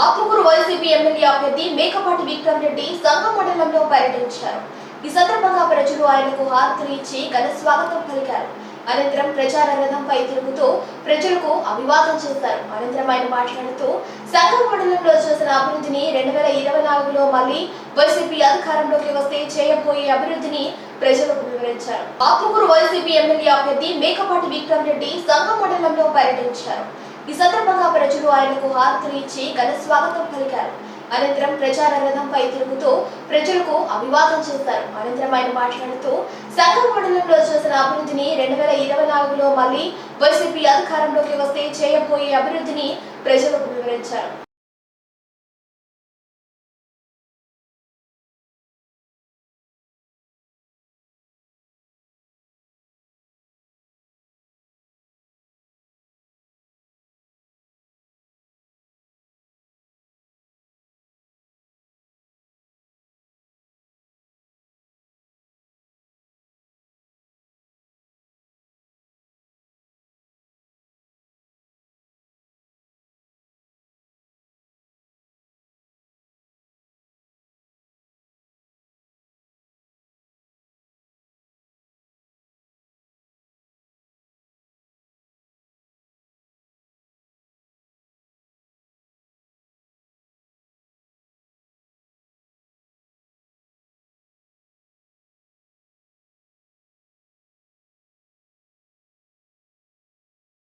Atmakur YCP MLA అభ్యర్థి మేకపాటి విక్రమ్ రెడ్డి సంఘం మండలంలో పర్యటించారు. ఈ సందర్భంగా ప్రజలు ఆయనకు హారతులు ఇచ్చి ఘన స్వాగతం పలికారు. అనంతరం ప్రచార రథంపై తిరుగుతూ ప్రజలకు అభివాదం చేశారు. అనంతరం ఆయన మాట్లాడుతూ సంఘం మండలంలో చేసిన అభివృద్ధిని రెండు వేల ఇరవై నాలుగులో మళ్ళీ వైసీపీ అధికారంలోకి వస్తే చేయబోయే అభివృద్ధిని ప్రజలకు వివరించారు. ఆత్మకూరు వైసీపీ ఎమ్మెల్యే అభ్యర్థి మేకపాటి విక్రమ్ రెడ్డి సంఘం మండలంలో పర్యటించారు. ఈ సందర్భంగా ప్రజలు ఆయనకు హారతులు ఇచ్చి ఘన స్వాగతం పలికారు. అనంతరం ప్రచార రథంపై తిరుగుతూ ప్రజలకు అభివాదం చేశారు. అనంతరం ఆయన మాట్లాడుతూ సంఘం మండలంలో చేసిన అభివృద్ధిని రెండు వేల ఇరవై నాలుగులో మళ్ళీ వైసీపీ అధికారంలోకి వస్తే చేయబోయే అభివృద్ధిని ప్రజలకు వివరించారు.